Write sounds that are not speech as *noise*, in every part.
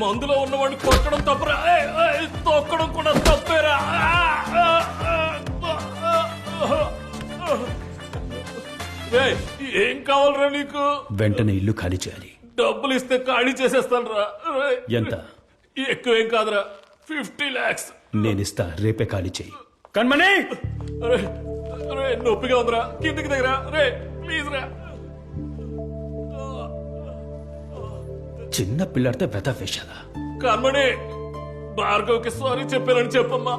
మందులో ఉన్నవాడిని కొట్టడం తప్పరా. తొక్కడం కూడా తప్పేరా. ఏయ్, ఏం కావాలరా నీకు? వెంటనే ఇల్లు ఖాళీ చేయాలి. డబ్బులు ఇస్తే ఖాళీ చేసేస్తాను రా ఎంత? ఎక్కువేం కాదురా. ఫిఫ్టీ లాక్స్. నేనిస్తా రేపే ఖాళీ చేయి. రే నొప్పిగా ఉందిరా. కిందికి దగ్గర రే ప్లీజ్ రా చిన్న పిల్లడితే వెత వేషాలా? కర్మణి భార్గవ్కి సారీ చెప్పానని చెప్పమ్మా.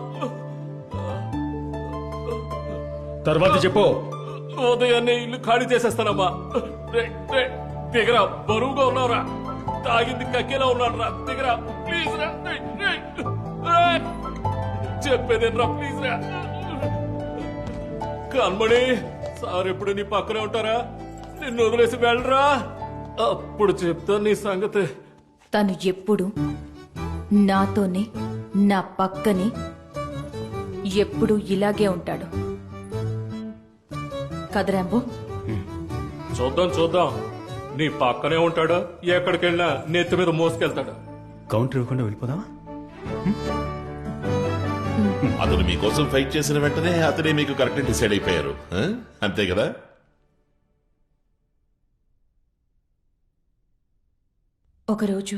తర్వాత చెప్పు. ఉదయాన్నే ఇల్లు ఖాళీ చేసేస్తానమ్మా. రే రే దిగరా బరువుగా ఉన్నావురా. తాగింది కక్కేలా ఉన్నాడు రా దిగరా ప్లీజ్ రా రే, రే, రే. చెప్పేదేనరా ప్లీజ్ రా. కన్మణి సార్ ఎప్పుడు నీ పక్కనే ఉంటారా? నిన్ను వదిలేసి వెళ్ళరా? అప్పుడు చెప్తా నీ సంగతి. తను ఎప్పుడు నాతోనే నా పక్కనే ఎప్పుడు ఇలాగే ఉంటాడు. కదరాంబో చూద్దాం చూద్దాం. నీ పక్కనే ఉంటాడు? ఎక్కడికి వెళ్ళినా నెత్తి మీద మోసుకెళ్తాడు? కౌంటర్ ఇవ్వకుండా వెళ్ళిపోదామా? అతను మీకోసం ఫైట్ చేసిన వెంటనే అతనే మీకు కరెక్ట్ డిసైడ్ అయిపోయారు. ఆ? అంతే కదా? ఒకరోజు.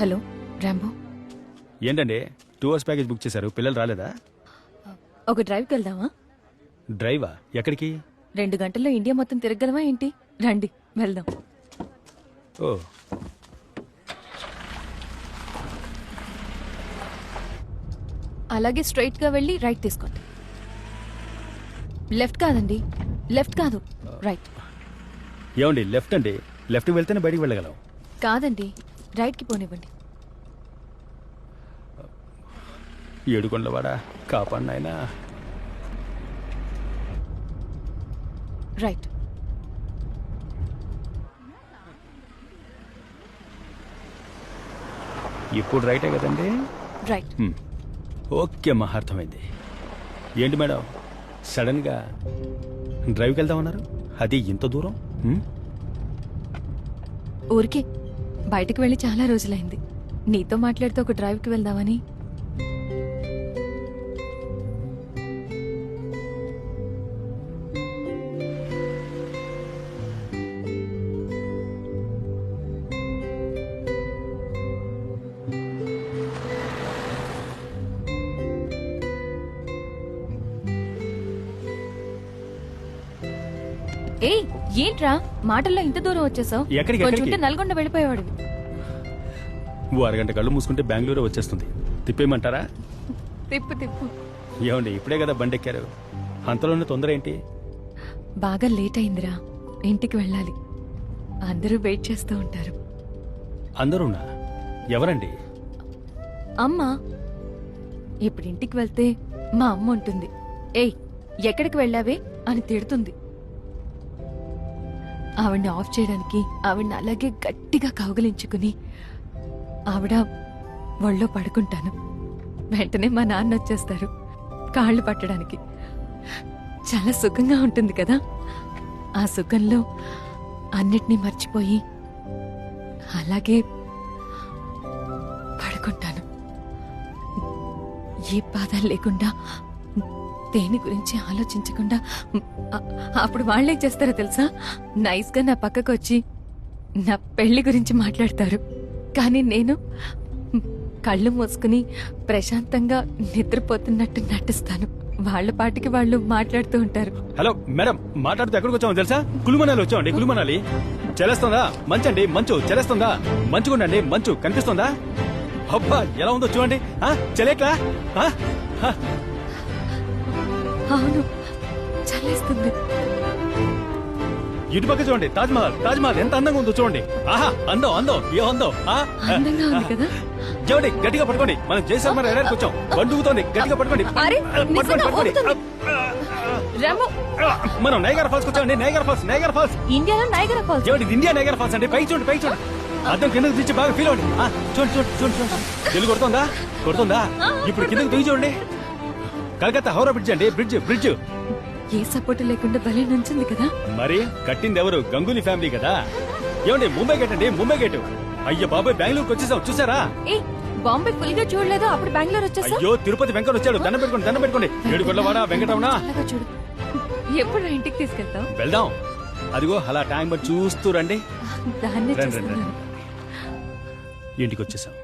Hello Rambo. ఏంటండి? టూ అవర్స్ ప్యాకేజ్ బుక్ చేశారు. పిల్లలు రాలేదా? ఒక డ్రైవ్కి వెళ్దామా? డ్రైవా? ఎక్కడికి? రెండు గంటల్లో ఇండియా మొత్తం తిరగలమా ఏంటి? రండి వెళ్దాం. ఓ. అలాగే స్ట్రైట్గా వెళ్ళి రైట్ తీసుకోండి. లెఫ్ట్ కాదండి లెఫ్ట్ కాదు రైట్. ఏమండి లెఫ్ట్ అండి? లెఫ్ట్కి వెళ్తేనే బయటికి వెళ్ళగలం. కాదండి రైట్కి పోనివ్వండి. ఏడుకొండవాడా కాపాడు రైట్ ఇప్పుడు రైటే కదండి? రైట్. ఓకే అమ్మా అర్థమైంది. ఏంటి మేడం? సడన్గా డ్రైవ్కి వెళ్దామన్నారు అది ఇంత దూరం? ఊరికే బయటికి వెళ్ళి చాలా రోజులైంది. నీతో మాట్లాడితే ఒక డ్రైవ్కి వెళ్దామని ఏంట్రా? మాటల్లో ఇంత దూరం వచ్చేసావు? ఎక్కడికి, కొంచెం ఎక్కడికి? ఉంటే నల్గొండ వెళ్ళిపోయేవాడివి. ఓ అరగంట కళ్ళు మూసుకుంటే బెంగళూరు వచ్చేస్తుంది. తిప్పేయమంటారా? తిప్పు తిప్పు. ఏమండి ఇప్పుడే కదా బండి ఎక్కారు అంతలోనే తొందర ఏంటి? బాగా లేట్ అయిందిరా. ఇంటికి వెళ్ళాలి. అందరూ వెయిట్ చేస్తూ ఉంటారు. అందరూనా? ఎవరండి? అమ్మా ఇప్పుడు ఇంటికి వెళ్తే మా అమ్మ ఉంటుంది. ఏయ్ ఎక్కడికి వెళ్ళావే? అని తిడుతుంది. ఆవిడ్ని ఆఫ్ చేయడానికి ఆవిడ్ని అలాగే గట్టిగా కౌగలించుకుని ఆవిడ ఒళ్ళో పడుకుంటాను. వెంటనే మా నాన్న వచ్చేస్తారు కాళ్ళు పట్టడానికి. చాలా సుఖంగా ఉంటుంది కదా? ఆ సుఖంలో అన్నిటినీ మర్చిపోయి అలాగే పడుకుంటాను. ఏ బాధ లేకుండా దేని గురించి ఆలోచించకుండా అప్పుడు వాళ్ళేం చేస్తారో తెలుసా? నైస్గా నా పక్కకు వచ్చి నా పెళ్ళి గురించి మాట్లాడతారు. కానీ నేను కళ్ళు మూసుకుని ప్రశాంతంగా నిద్రపోతున్నట్టు నటిస్తాను. వాళ్ళ పాటికి వాళ్ళు మాట్లాడుతూ ఉంటారు. హలో మేడం మాట్లాడుతూ ఎక్కడికి వచ్చామో తెలుసా? కులుమనాలి వచ్చామండి కులుమనాలి. చలేస్తుందా? మంచండి మంచు చలేస్తుందా? మంచుకుండండి మంచు కనిపిస్తుందా? అబ్బా ఎలా ఉందో చూడండి. ఆ, అవును చల్లేస్తుంది. ఇటు పక్క చూడండి తాజ్ మహల్ తాజ్ మహల్ ఎంత అందంగా ఉందో చూడండి. ఆహా అందం అందం ఏ అందం? అందంగా ఉంది కదా. చూడండి గట్టిగా పట్టుకోండి. మనం చేసాం మరి ఎలాంటి వచ్చాం. బండుగుతోంది గట్టిగా పట్టుకోండి. పట్టుకోండి పట్టుకోండి. మనం నైగర్ ఫాల్స్ వచ్చామండి నైగర్ ఫాల్స్ నైగర్ ఫాల్స్. ఇండియాలో నైగరా ఫాల్స్. ఇది ఇండియా నైగర్ ఫాల్స్ అండి? పై చూడండి పై చూడండి. అద్దం కిందకు దించి బాగా ఫీల్ అవ్వండి. చూడండి చూడండి చూడండి చూడండి. తెలుగు కొడుతుందా? కొడుతుందా? ఇప్పుడు కిందకు దిగి చూడండి. కలకత్తా హౌరా బ్రిడ్జ్ అండి. Bridge bridge. ఏ సపోర్ట్ లేకుండా భలే నుంచింది కదా. మరి కట్టింది ఎవరు గంగూలీ ఫ్యామిలీ కదా. ఏమండి ముంబై గేట్ అండి ముంబై గేట్. అయ్యో బాబాయ్ బెంగళూరుకి వచ్చేసాం చూసారా? ఏ బాంబే ఫుల్గా చూడలేదు? అప్పుడు బెంగళూరు వచ్చేసా అయ్యో తిరుపతి వెంకట వచ్చాడు. దండం పెట్టుకోండి దండం పెట్టుకోండి. ఏడు కొల్లవాడ వెంకటరమణ? అలాగా చూడు. ఎప్పుడు నా ఇంటికి తీసుకెళ్తావు? వెళ్దాం. అదిగో అలా టైం బట్టి చూస్తూ రండి. దాన్నే రండి, రండి, చూస్తున్నాను. ఇంటికి వచ్చేసాం.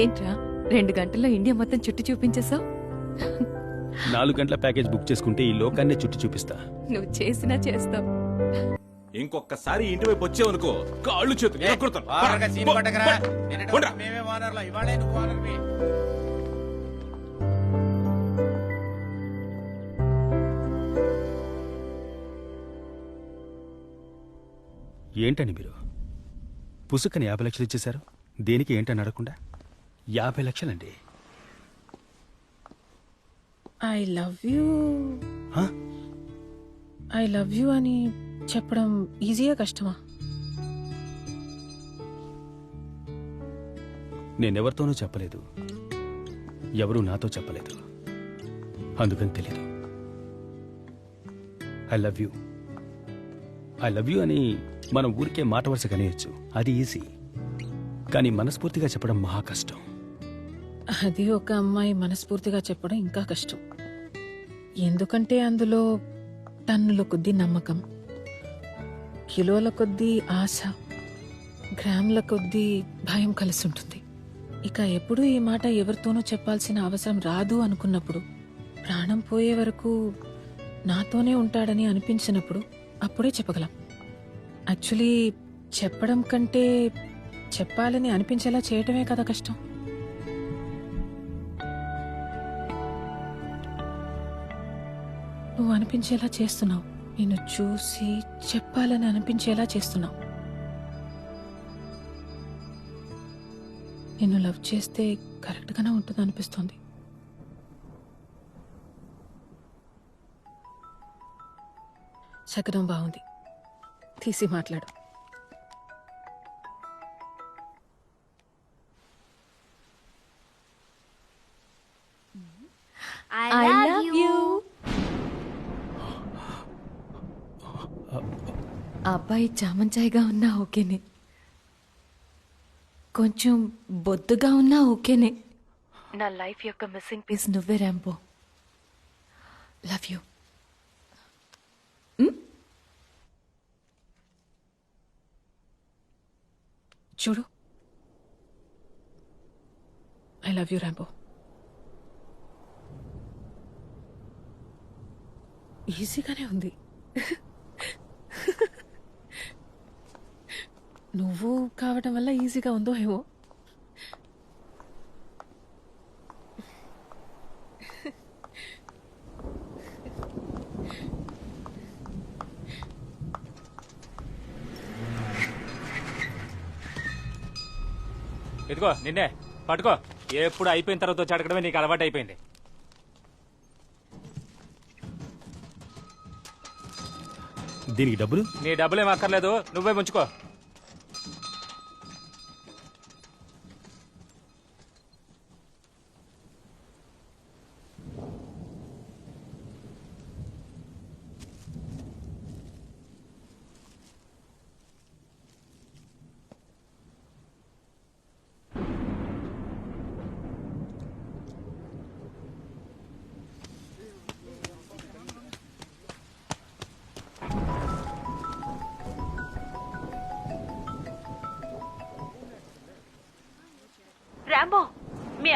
ఏంట్రా? రెండు గంటల్లో ఇండియా మొత్తం చుట్టూ చూపించేసావు నాలుగు గంటల ప్యాకేజ్ బుక్ చేసుకుంటే ఈ లోకాన్నే చుట్టి చూపిస్తా. నువ్వు చేసినా చేస్తావు. ఇంకొకసారి ఇంటి వైపు వచ్చావనుకో కాళ్ళు చేతులు సీన్. వరకు మేమే ఓనర్లు, ఇవాళే నువ్వు ఓనర్వి. ఏంటని మీరు? పుసుకని యాభై లక్షలు ఇచ్చేశారు? దేనికి ఏంటని అడగకుండా? యాభై లక్షలండి. ఐ లవ్ యూ హ? ఐ లవ్ యూ అని చెప్పడం ఈజీగా కష్టమా? నేనెవరితోనూ చెప్పలేదు. ఎవరూ నాతో చెప్పలేదు. అందుకని తెలీదు. I love you I love you అని మనం ఊరికే మాట వరుస కనేయచ్చు అది ఈజీ కానీ మనస్ఫూర్తిగా చెప్పడం మహా కష్టం. అది ఒక అమ్మాయి మనస్ఫూర్తిగా చెప్పడం ఇంకా కష్టం. ఎందుకంటే అందులో టన్నుల కొద్దీ నమ్మకం కిలోల కొద్దీ ఆశ గ్రాముల కొద్దీ భయం కలిసి ఉంటుంది ఇక ఎప్పుడు ఈ మాట ఎవరితోనూ చెప్పాల్సిన అవసరం రాదు అనుకున్నప్పుడు ప్రాణం పోయే వరకు నాతోనే ఉంటాడని అనిపించినప్పుడు అప్పుడే చెప్పగలం. యాక్చువల్లీ చెప్పడం కంటే చెప్పాలని అనిపించేలా చేయటమే కదా కష్టం. నువ్వు అనిపించేలా చేస్తున్నావు. నిన్ను చూసి చెప్పాలని అనిపించేలా చేస్తున్నావు. నిన్ను లవ్ చేస్తే కరెక్ట్గానే ఉంటుంది అనిపిస్తుంది. శకనం బాగుంది. తీసి మాట్లాడు. అబ్బాయి చామంచాయిగా ఉన్నా ఓకేనే. కొంచెం బొద్దుగా ఉన్నా ఓకేనే. నా లైఫ్ యొక్క మిస్సింగ్ పీస్ నువ్వే ర్యాంపో లవ్ యూ చూడు. ఐ లవ్ యూ ర్యాంబో ఈజీగానే ఉంది. *laughs* నువ్వు కావటం వల్ల ఈజీగా ఉందో ఏమో. ఇదిగో నిన్నే. పట్టుకో. ఎప్పుడు అయిపోయిన తర్వాత వచ్చి అడగడమే నీకు అలవాటు అయిపోయింది. దీనికి డబ్బులు? నీ డబ్బులేం అక్కర్లేదు. నువ్వే ముంచుకో.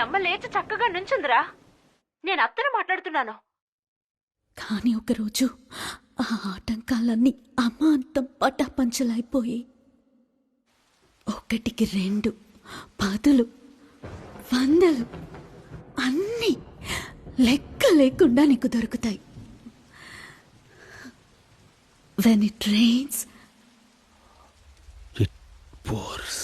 అమ్మ లేచి చక్కగా నుంచుందిరా. నేను అత్తను మాట్లాడుతున్నాను. కానీ ఒకరోజు ఆ ఆటంకాలన్నీ అమ్మ అంతం పటాపంచలైపోయి. ఒకటికి రెండు పదులు వందలు అన్నీ లెక్క లేకుండా నీకు దొరుకుతాయి. When it rains it pours